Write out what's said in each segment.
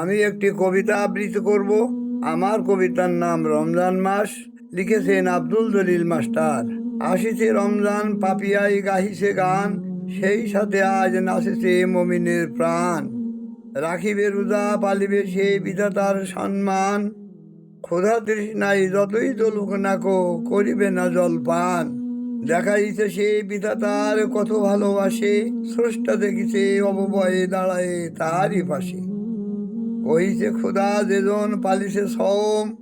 আমি একটি কবিতা আবৃত্তি করব। আমার কবিতার নাম রমজান মাস, লিখেছেন আব্দুল জলিল মাস্টার। আসিছে রমজান, পাপিয়াই গাহিছে গান, সেই সাথে আজ নাচেছে মমিনের প্রাণ। রাখিবে রোজা, পালিবে সে বিধাতার সম্মান। ক্ষুধা তৃষ্ণাই যতই চলুক নাকো করিবে না জলপান দেখাইছে সে বিধাতার কত ভালোবাসে, স্রষ্টা দেখিছে অববয়ে দাঁড়ায় তারই পাশে। কইছে ক্ষুধা যেজন পালিছে সম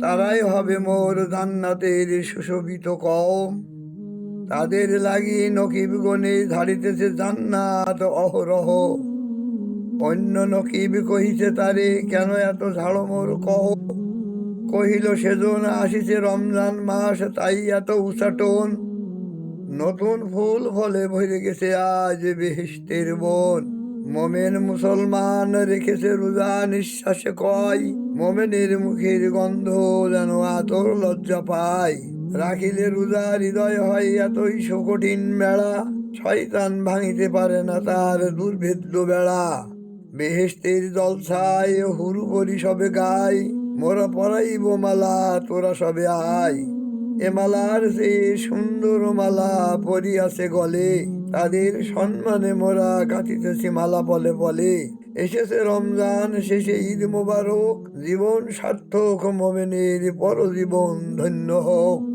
তারাই হবে মোর জান্নাতের সুশোভিত কম তাদের লাগি নকিব গনে ধারিতেছে জান্নাত অহরহ। অন্য নকিব কহিছে তারে, কেন এত ঝাড়ো মোর কহ? কহিল সেজন আসিছে রমজান মাস, তাই এত উচাটন। নতুন ফুল ফলে ভরে গেছে আজ বেহেস্তের বন। মোমেন মুসলমান রেখেছে রোজা নিঃশ্বাসে কয় মোমেনের মুখের গন্ধ যেন আতর লজ্জা পায়। রাখিলে রোজা হৃদয় হয় এতই সকঠিন বেড়া। শয়তান ভাঙিতে পারে না তার দুর্ভেদ্য বেড়া। বেহেস্তের জলছায় হুরু করি সবে গাই মোরা পরাইব মালা, তোরা সবে আয়। এ মালার সে সুন্দর মালা পরিয়াছে গলে, তাদের সম্মানে মোরা কাটিতেছি মালা বলে বলে। এসেছে রমজান, শেষে ঈদ মোবারক, জীবন সার্থক, মোমেনের পরজীবন ধন্য হোক।